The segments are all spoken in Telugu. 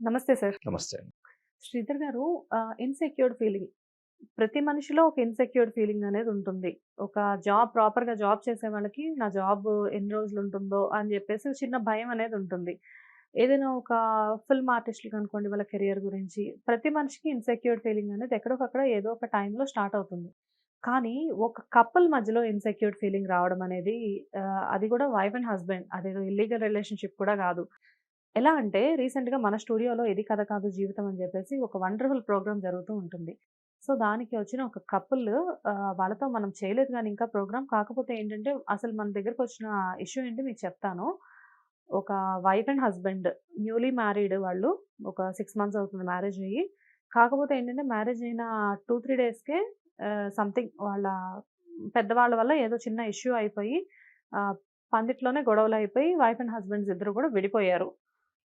నమస్తే సార్. నమస్తే. శ్రీధర్ గారు ఇన్‌సెక్యూర్డ్ ఫీలింగ్ ప్రతి మనిషిలో ఒక ఇన్‌సెక్యూర్డ్ ఫీలింగ్ అనేది ఉంటుంది. ఒక జాబ్ ప్రాపర్‌గా జాబ్ చేసే వాళ్ళకి నా జాబ్ ఎన్ని రోజులు ఉంటుందో అని చెప్పేసి చిన్న భయం అనేది ఉంటుంది. ఏదైనా ఒక ఫిల్మ్ ఆర్టిస్ట్‌లకి అనుకోండి వాళ్ళ కెరియర్ గురించి ప్రతి మనిషికి ఇన్‌సెక్యూర్డ్ ఫీలింగ్ అనేది ఎక్కడోకక్కడ ఏదో ఒక టైంలో స్టార్ట్ అవుతుంది. కానీ ఒక కపుల్ మధ్యలో ఇన్‌సెక్యూర్డ్ ఫీలింగ్ రావడం అనేది అది కూడా వైఫ్ అండ్ హస్బాండ్ అదేదో ఇల్లీగల్ రిలేషన్‌షిప్ కూడా కాదు. ఎలా అంటే రీసెంట్‌గా మన స్టూడియోలో 'ఇది కథ కాదు జీవితం' అని చెప్పేసి ఒక వండర్‌ఫుల్ ప్రోగ్రామ్ జరుగుతూ ఉంటుంది. సో, దానికి వచ్చిన ఒక కపుల్ వాళ్ళతో మనం చేయలేదు కానీ ఇంకా ప్రోగ్రామ్. కాకపోతే ఏంటంటే అసలు మన దగ్గరకు వచ్చిన ఇష్యూ ఏంటి మీకు చెప్తాను. ఒక wife and husband newly married వాళ్ళు. ఒక సిక్స్ మంత్స్ అవుతుంది మ్యారేజ్ అయ్యి. కాకపోతే ఏంటంటే మ్యారేజ్ అయిన 2, 3 డేస్‌కే సంథింగ్ వాళ్ళ పెద్దవాళ్ళ వల్ల ఏదో చిన్న ఇష్యూ అయిపోయి పందిట్లోనే గొడవలు అయిపోయి వైఫ్ అండ్ హస్బెండ్స్ ఇద్దరు కూడా విడిపోయారు.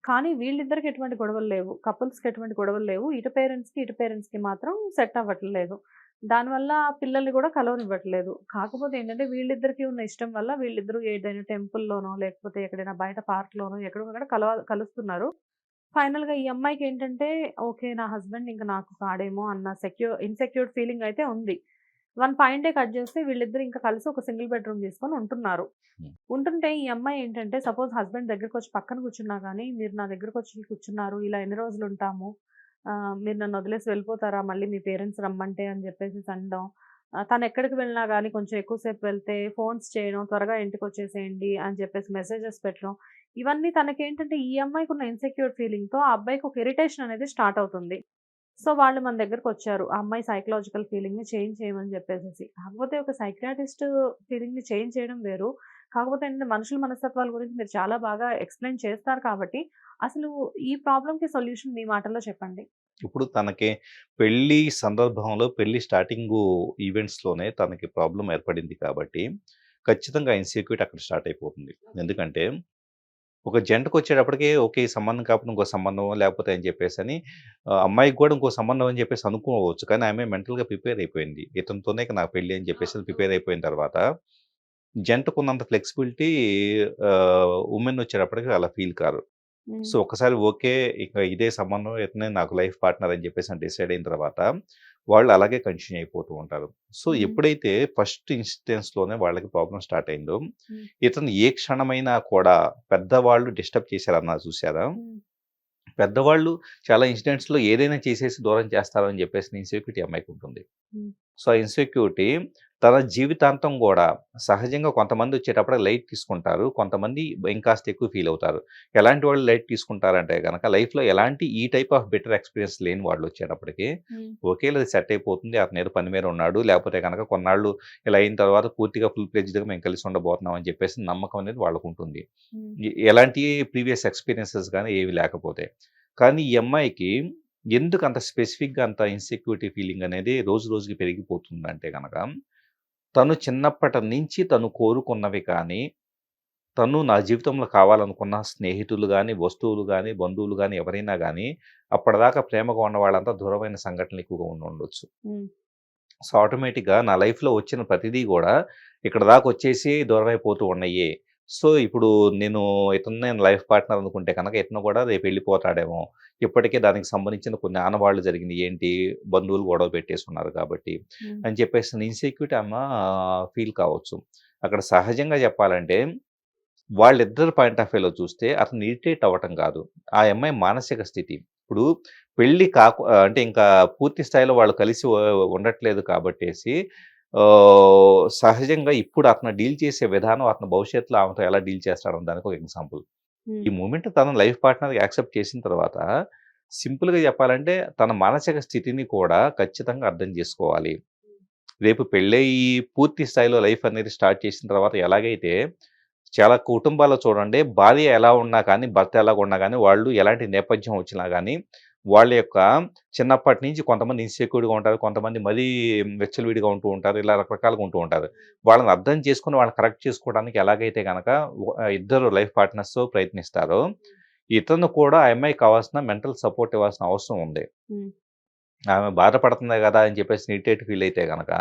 కానీ వీళ్ళిద్దరికి ఎటువంటి గొడవలు లేవు. కపుల్స్‌కి ఎటువంటి గొడవలు లేవు. ఇటు పేరెంట్స్‌కి, ఇటు పేరెంట్స్‌కి మాత్రం సెట్ అవ్వట్లేదు. దానివల్ల పిల్లల్ని కూడా కలవనివ్వట్లేదు. కాకపోతే ఏంటంటే వీళ్ళిద్దరికీ ఉన్న ఇష్టం వల్ల వీళ్ళిద్దరూ ఏదైనా టెంపుల్‌లోనో లేకపోతే ఎక్కడైనా బయట పార్క్‌లోనో ఎక్కడో అక్కడ కలవ కలుస్తున్నారు. ఫైనల్‌గా ఈ అమ్మాయికి ఏంటంటే ఓకే. నా హస్బెండ్ ఇంకా నాకు కాడేమో అన్న సెక్యూర్ ఇన్సెక్యూర్ ఫీలింగ్ అయితే ఉంది. వన్ డే కట్ చేస్తే వీళ్ళిద్దరూ ఇంకా కలిసి ఒక సింగిల్ బెడ్‌రూమ్ తీసుకొని ఉంటున్నారు. ఉంటుంటే ఈ అమ్మాయి ఏంటంటే సపోజ్ హస్బాండ్ దగ్గరకొచ్చి పక్కన కూర్చున్నా గానీ మీరు నా దగ్గరకొచ్చి కూర్చున్నారు. ఇలా ఎన్ని రోజులు ఉంటాము. మీరు నన్ను వదిలేసి వెళ్ళిపోతారా మళ్ళీ మీ పేరెంట్స్ రమ్మంటే అని చెప్పేసేసి అనడం. తను ఎక్కడికి వెళ్ళినా గానీ కొంచెం ఎక్కువ సేపు వెళ్తే ఫోన్స్ చేయడం. త్వరగా ఇంటికొచ్చేసేయండి అని చెప్పేసి మెసేజెస్ పెట్టడం. ఇవన్నీ తనకేంటంటే ఈ అమ్మాయికున్న ఇన్‌సెక్యూర్డ్ ఫీలింగ్‌తో ఆ అబ్బాయికి ఒక ఇరిటేషన్ అనేది స్టార్ట్ అవుతుంది. సో, వాళ్ళు మన దగ్గరకొచ్చారు. ఆ అమ్మాయి సైకలాజికల్ ఫీలింగ్‌ని చేంజ్ చేయమని చెప్పేసేసి. కాకపోతే ఒక సైక్రాటిస్ట్ ఫీలింగ్‌ని చేంజ్ చేయడం వేరు. కాకపోతే ఏంటంటే మనుషుల మనస్తత్వాల గురించి మీరు చాలా బాగా ఎక్స్‌ప్లెయిన్ చేస్తారు కాబట్టి అసలు ఈ ప్రాబ్లంకి సొల్యూషన్ మీ మాటల్లో చెప్పండి. ఇప్పుడు తనకి పెళ్ళి సందర్భంలో పెళ్ళి స్టార్టింగ్ ఈవెంట్స్‌లోనే తనకి ప్రాబ్లం ఏర్పడింది కాబట్టి ఖచ్చితంగా ఇన్‌సెక్యూరిటీ అక్కడ స్టార్ట్ అయిపోతుంది. ఎందుకంటే ఒక జంటకొచ్చేటప్పటికి ఓకే. ఈ సంబంధం కాకపోతే ఇంకో సంబంధం లేకపోతే అని చెప్పేసని ఆహ్, అమ్మాయికి కూడా ఇంకో సంబంధం అని చెప్పేసి అనుకోవచ్చు. కానీ ఆమె మెంటల్‌గా ప్రిపేర్ అయిపోయింది. ఇతనితోనే నాకు పెళ్ళి అని చెప్పేసి ప్రిపేర్ అయిపోయిన తర్వాత జంటకున్నంత ఫ్లెక్సిబిలిటీ వుమెన్ వచ్చేటప్పటికి అలా ఫీల్ కారు. సో, హ్మ్. ఒక్కసారి ఓకే. ఇక ఇదే సంబంధం ఇతనే నాకు లైఫ్ పార్ట్నర్ అని చెప్పేసి డిసైడ్ అయిన తర్వాత వాళ్ళు అలాగే కంటిన్యూ అయిపోతూ ఉంటారు. సో. ఎప్పుడైతే ఫస్ట్ ఇన్‌స్టెన్స్‌లోనే వాళ్ళకి ప్రాబ్లమ్ స్టార్ట్ అయిందో. ఇతను ఏ క్షణమైనా కూడా పెద్దవాళ్ళు డిస్టర్బ్ చేశారన్నారు చూసారా? పెద్దవాళ్ళు చాలా ఇన్సిడెంట్స్‌లో ఏదైనా చేసేసి దూరం చేస్తారు అని చెప్పేసి ఇన్‌సెక్యూరిటీ అమ్మాయికుంటుంది. హ్మ్. సో, ఆ ఇన్‌సెక్యూరిటీ తన జీవితాంతం కూడా సహజంగా కొంతమంది వచ్చేటప్పటికి లైట్ తీసుకుంటారు. కొంతమంది ఇంకాస్త ఎక్కువ ఫీల్ అవుతారు. ఎలాంటి వాళ్ళు లైట్ తీసుకుంటారంటే గనక లైఫ్‌లో ఎలాంటి ఈ టైప్ ఆఫ్ బెటర్ ఎక్స్‌పీరియన్స్ లేని వాళ్ళు వచ్చేటప్పటికి. ఇది సెట్ అయిపోతుంది. అతను ఏదో పని మీద ఉన్నాడు. లేకపోతే గనక కొన్నాళ్ళు ఇలా అయిన తర్వాత పూర్తిగా ఫుల్ ఫ్లెడ్జ్డ్‌గా మేము కలిసి ఉండబోతున్నాం అని చెప్పేసి నమ్మకం అనేది వాళ్ళకుంటుంది. హ్మ్. ఎ ఎలాంటి ప్రీవియస్ ఎక్స్‌పీరియన్సెస్ గాని ఏవి లేకపోతే. కానీ ఈ అమ్మాయికి ఎందుకు అంత స్పెసిఫిక్‌గా అంత ఇన్‌సెక్యూరిటీ ఫీలింగ్ అనేది రోజు రోజుకి పెరిగిపోతుందంటే గనక తను చిన్నప్పటి నుంచి తను కోరుకున్నవి కానీ, తను నా జీవితంలో కావాలనుకున్న స్నేహితులు గాని, వస్తువులు గాని, బంధువులు గాని ఎవరైనా గాని అప్పటిదాకా ప్రేమగా ఉన్న వాళ్ళంతా దూరమైన సంఘటనలు ఎక్కువగా ఉండుండొచ్చు. హ్మ్. సో, ఆటోమేటిక్‌గా నా లైఫ్‌లో వచ్చిన ప్రతిదీ గూడా ఇక్కడి దాకా వచ్చేసి దూరమైపోతూ ఉన్నయ్యి. సో, ఇప్పుడు నేను ఇతన్నే లైఫ్ పార్ట్నర్ అనుకుంటే కనుక ఇతను కూడా రేపు వెళ్ళిపోతాడేమో. ఇప్పటికే దానికి సంబంధించిన కొన్ని ఆనవాళ్ళు జరిగినాయి. ఏంటి బంధువులు గొడవ పెట్టేసున్నారు కాబట్టి హ్మ్. అని చెప్పేసి ఇన్‌సెక్యూరిటీ ఆమ ఫీల్ కావచ్చు. అక్కడ సహజంగా చెప్పాలంటే వాళ్ళిద్దరి పాయింట్ ఆఫ్ వ్యూలో చూస్తే అతను ఇరిటేట్ అవ్వటం కాదు. ఆ అమ్మాయి మానసిక స్థితి. ఇప్పుడు పెళ్ళి కాకు అంటే ఇంకా పూర్తి స్థాయిలో వాళ్ళు కలిసి ఉండట్లేదు కాబట్టేసి సహజంగా ఇప్పుడు అతను డీల్ చేసే విధానం అతను భవిష్యత్తులో ఆమెతో ఎలా డీల్ చేస్తాడన్న దానికి ఒక ఎగ్జాంపుల్. ఈ మూమెంట్ తన లైఫ్ పార్ట్నర్‌గా యాక్సెప్ట్ చేసిన తర్వాత సింపుల్‌గా చెప్పాలంటే తన మానసిక స్థితిని కూడా ఖచ్చితంగా అర్థం చేసుకోవాలి. రేపు పెళ్ళయ్యి పూర్తి స్థాయిలో లైఫ్ అనేది స్టార్ట్ చేసిన తర్వాత ఎలాగైతే చాలా కుటుంబాల్లో చూడండి భార్య ఎలా ఉన్నా కానీ, భర్త ఎలాగున్నా గానీ, వాళ్ళు ఎలాంటి నేపథ్యం వచ్చినా గానీ, వాళ్ళ యొక్క చిన్నప్పటి నుంచి కొంతమంది ఇన్‌సెక్యూర్డ్‌గా ఉంటారు. కొంతమంది మరీ విచ్చలవిడిగా ఉంటూ ఉంటారు. ఇలా రకరకాలుగా ఉంటూ ఉంటారు. వాళ్ళని అర్థం చేసుకొని వాళ్ళని కరెక్ట్ చేసుకోవడానికి ఎలాగైతే గనక వ ఇద్దరు లైఫ్ పార్ట్నర్స్ ప్రయత్నిస్తారో, ఇతను కూడా ఆ అమ్మాయికి కావాల్సిన మెంటల్ సపోర్ట్ ఇవ్వాల్సిన అవసరం ఉంది. ఆమె బాధపడుతుంది గదా! అని చెప్పేసి ఇరిటేట్ ఫీల్ అయితే గనక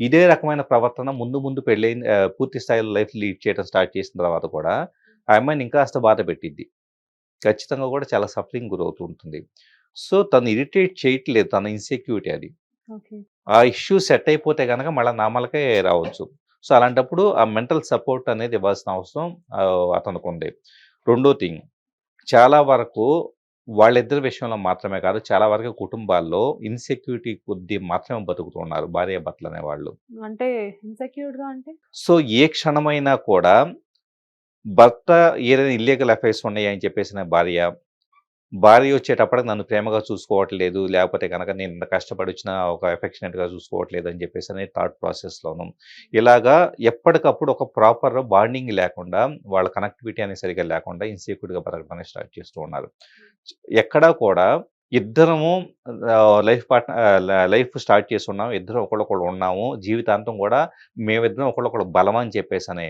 ఇదే రకమైన ప్రవర్తన ముందు ముందు పెళ్ళైన పూర్తి స్థాయిలో లైఫ్ లీడ్ చేయడం స్టార్ట్ చేసిన తర్వాత కూడా ఆ అమ్మాయిని ఇంకాస్త బాధ పెట్టిద్ది. ఖచ్చితంగా కూడా చాలా సఫరింగ్ గురవుతూ ఉంటుంది సో తను ఇరిటేట్ చేయట్లేదు తన ఇన్సెక్యూరిటీ అది. ఆ ఇష్యూ సెట్ అయిపోతే కనుక మళ్ళీ నామలకే రావచ్చు. సో అలాంటప్పుడు ఆ మెంటల్ సపోర్ట్ అనేది ఇవ్వాల్సిన అవసరం అతనికి ఉంది రెండో థింగ్ చాలా వరకు వాళ్ళిద్దరి విషయంలో మాత్రమే కాదు చాలా వరకు కుటుంబాల్లో ఇన్సెక్యూరిటీ కొద్దీ మాత్రమే బతుకుతున్నారు భార్య భర్తలు అనేవాళ్ళు. అంటే ఇన్సెక్యూర్డ్గా అంటే? సో ఏ క్షణమైనా కూడా భర్త ఏదైనా ఇల్లీగల్ అఫైర్స్ ఉన్నాయని అని చెప్పేసిన భార్య భార్య వచ్చేటప్పటికి నన్ను ప్రేమగా చూసుకోవట్లేదు లేకపోతే కనుక నేను ఇంత కష్టపడి వచ్చిన ఒక ఎఫెక్షనేట్గా చూసుకోవట్లేదు అని చెప్పేసి అనే థాట్ ప్రాసెస్లోను ఇలాగా ఎప్పటికప్పుడు ఒక ప్రాపర్ బాండింగ్ లేకుండా వాళ్ళ కనెక్టివిటీ అనేది సరిగా లేకుండా ఇన్సెక్యూర్గా బతకడానికి స్టార్ట్ చేస్తూ ఉన్నారు. ఎక్కడా కూడా ఇద్దరము లైఫ్ పార్ట్నర్ లైఫ్ స్టార్ట్ చేసి ఉన్నాము ఇద్దరం ఒకళ్ళొకళ్ళు ఉన్నాము జీవితాంతం కూడా మేమిద్దరం ఒకళ్ళొకళ్ళు బలం అని చెప్పేసి అనే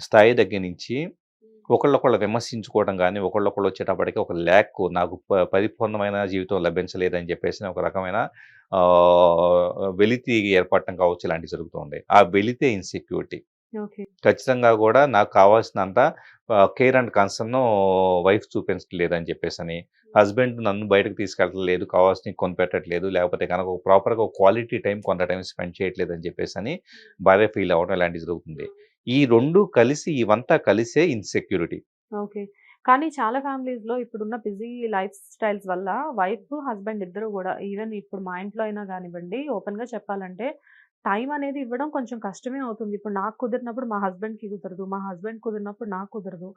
స్థాయి దగ్గర నుంచి ఒకళ్ళొకళ్ళు విమర్శించుకోవడం కానీ ఒకళ్ళొకళ్ళు వచ్చేటప్పటికి ఒక ల్యాక్ నాకు పరిపూర్ణమైన జీవితం లభించలేదని చెప్పేసి ఒక రకమైన వెలితి ఏర్పడటం కావచ్చు ఇలాంటివి జరుగుతూ ఉంటాయి. ఆ వెలితే ఇన్సెక్యూరిటీ ఖచ్చితంగా కూడా నాకు కావాల్సినంత కేర్ అండ్ కన్సర్న్ వైఫ్ చూపించట్లేదని చెప్పేసి అని హస్బెండ్ నన్ను బయటకు తీసుకెళ్ళట్లేదు కావాల్సిన కొనిపెట్టట్లేదు లేకపోతే కనుక ప్రాపర్గా క్వాలిటీ టైం కొంత టైం స్పెండ్ చేయట్లేదు అని చెప్పేసి అని భార్య ఫీల్ అవ్వడం ఇలాంటివి జరుగుతుంది. ఈ రెండు కలిసి ఇవంతా కలిసే ఇన్సెక్యూరిటీ ఓకే. కానీ చాలా ఫ్యామిలీస్లో ఇప్పుడున్న బిజీ లైఫ్ స్టైల్స్ వల్ల వైఫ్ హస్బెండ్ ఇద్దరు కూడా ఈవెన్ ఇప్పుడు మా ఇంట్లో అయినా కానివ్వండి ఓపెన్గా చెప్పాలంటే టైం అనేది ఇవ్వడం కొంచెం కష్టమే అవుతుంది. ఇప్పుడు నాకు కుదిరినప్పుడు మా హస్బెండ్కి కుదరదు మా హస్బెండ్ కుదిరినప్పుడు నాకు కుదరదు.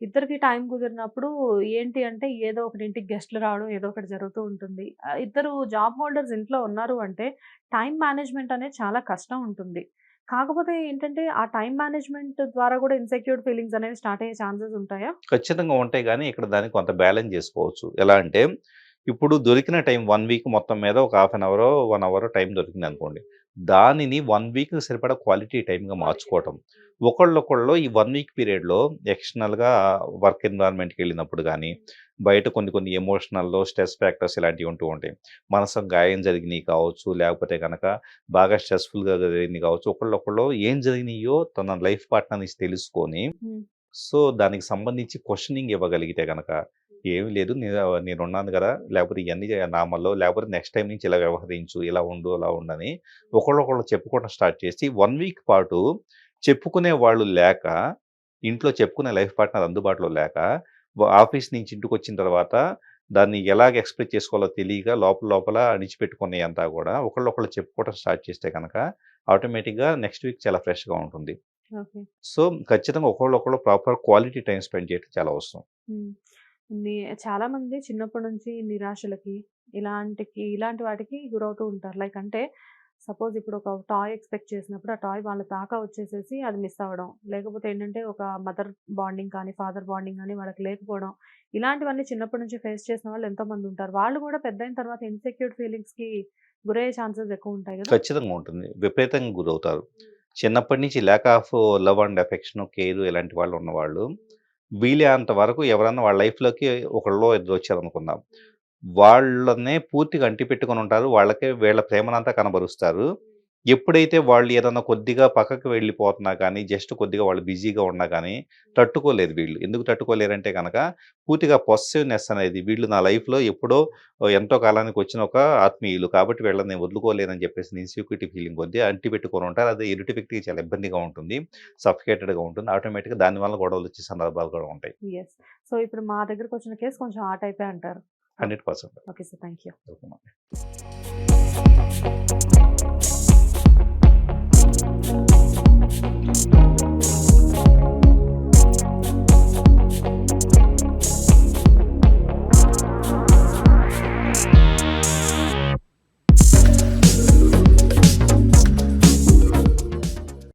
ఇద్దరికి టైం కుదిరినప్పుడు ఏంటి అంటే ఏదో ఒకటి ఇంటికి గెస్ట్లు రావడం ఏదో ఒకటి జరుగుతూ ఉంటుంది. ఇద్దరు జాబ్ హోల్డర్స్ ఇంట్లో ఉన్నారు అంటే టైం మేనేజ్మెంట్ అనేది చాలా కష్టం ఉంటుంది. కాకపోతే ఏంటంటే ఆ టైం మేనేజ్మెంట్ ద్వారా కూడా ఇన్సెక్యూర్ ఫీలింగ్స్ అనేవి స్టార్ట్ అయ్యే ఛాన్సెస్ ఉంటాయా? ఖచ్చితంగా ఉంటాయి. కానీ ఇక్కడ దాన్ని కొంత బ్యాలెన్స్ చేసుకోవచ్చు. ఎలా అంటే ఇప్పుడు దొరికిన టైం వన్ వీక్ మొత్తం మీద ఒక half an hour one hour time దొరికింది అనుకోండి. దానిని వన్ వీక్ సరిపడా క్వాలిటీ టైంగా మార్చుకోవటం. ఒకళ్ళొకళ్ళు ఈ వన్ వీక్ పీరియడ్లో ఎక్స్టర్నల్గా వర్క్ ఎన్విరాన్మెంట్కి వెళ్ళినప్పుడు కానీ బయట కొన్ని కొన్ని ఎమోషనల్లో స్ట్రెస్ ఫ్యాక్టర్స్ ఇలాంటివి ఉంటూ ఉంటాయి మనసు గాయం జరిగినాయి కావచ్చు లేకపోతే కనుక బాగా స్ట్రెస్ఫుల్గా జరిగినాయి కావచ్చు ఒకళ్ళొకళ్ళు ఏం జరిగినాయో తన లైఫ్ పార్ట్నర్ నుంచి తెలుసుకొని. సో దానికి సంబంధించి క్వశ్చనింగ్ ఇవ్వగలిగితే కనుక ఏమి లేదు నేను నేను ఉన్నాను కదా లేకపోతే ఇవన్నీ నామల్లో లేకపోతే నెక్స్ట్ టైం నుంచి ఇలా వ్యవహరించు ఇలా ఉండు అలా ఉండని ఒకళ్ళొకళ్ళు చెప్పుకోవడం స్టార్ట్ చేసి వన్ వీక్ పాటు చెప్పుకునే వాళ్ళు లేక ఇంట్లో చెప్పుకునే లైఫ్ పార్ట్నర్ అందుబాటులో లేక ఆఫీస్ నుంచి ఇంటికి వచ్చిన తర్వాత దాన్ని ఎలాగ ఎక్స్ప్రెస్ చేసుకోవాలో తెలియక లోపల లోపల అణిచిపెట్టుకునే అంతా కూడా. ఒకళ్ళొకళ్ళు చెప్పుకోవడం స్టార్ట్ చేస్తే కనుక ఆటోమేటిక్గా నెక్స్ట్ వీక్ చాలా ఫ్రెష్గా ఉంటుంది. సో ఖచ్చితంగా ఒకళ్ళొకళ్ళు ప్రాపర్ క్వాలిటీ టైం స్పెండ్ చేయడం చాలా అవసరం. చాలా మంది చిన్నప్పటి నుంచి నిరాశలకి ఇలాంటికి ఇలాంటి వాటికి గురవుతూ ఉంటారు. లైక్ అంటే సపోజ్ ఇప్పుడు ఒక టాయ్ ఎక్స్పెక్ట్ చేసినప్పుడు ఆ టాయ్ వాళ్ళ దాకా వచ్చేసేసి అది మిస్ అవ్వడం. లేకపోతే ఏంటంటే ఒక మదర్ బాండింగ్ కానీ ఫాదర్ బాండింగ్ కానీ వాళ్ళకి లేకపోవడం. ఇలాంటివన్నీ చిన్నప్పటి నుంచి ఫేస్ చేసిన వాళ్ళు ఎంతో మంది ఉంటారు. వాళ్ళు కూడా పెద్ద అయిన తర్వాత ఇన్సెక్యూర్ ఫీలింగ్స్కి గురయ్యే ఛాన్సెస్ ఎక్కువ ఉంటాయి కదా? ఖచ్చితంగా ఉంటుంది. విపరీతంగా గురవుతారు. చిన్నప్పటి నుంచి lack of love and affection care ఇలాంటి వాళ్ళు ఉన్నవాళ్ళు వీలే అంత వరకు ఎవరన్నా వాళ్ళ లైఫ్లోకి ఒకళ్ళో ఇద్దరు వచ్చారనుకుందాం. వాళ్ళనే పూర్తిగా అంటిపెట్టుకొని ఉంటారు. వాళ్ళకే వీళ్ళ ప్రేమనంతా కనబరుస్తారు. ఎప్పుడైతే వాళ్ళు ఏదన్నా కొద్దిగా పక్కకి వెళ్ళిపోతున్నా కానీ జస్ట్ కొద్దిగా వాళ్ళు బిజీగా ఉన్నా కానీ తట్టుకోలేరు వీళ్ళు. ఎందుకు తట్టుకోలేరంటే కనుక పూర్తిగా పొసెసివ్నెస్ అనేది వీళ్ళు నా లైఫ్లో ఎప్పుడో ఎంతో కాలానికి వచ్చిన ఒక ఆత్మీయులు కాబట్టి వీళ్ళని నేను వదులుకోలేనని చెప్పేసి ఇన్సెక్యూరిటీ ఫీలింగ్ కొద్ది అంటి పెట్టుకొని ఉంటారు. అది ఎదుటి వ్యక్తికి చాలా ఇబ్బందిగా ఉంటుంది. సఫికేటెడ్గా ఉంటుంది. ఆటోమేటిక్గా దానివల్ల గొడవలు వచ్చే సందర్భాలు కూడా ఉంటాయి. సో ఇప్పుడు మా దగ్గరకు వచ్చిన కేసు కొంచెం ఆ టైపే అంటారు. hundred percent okay sir thank you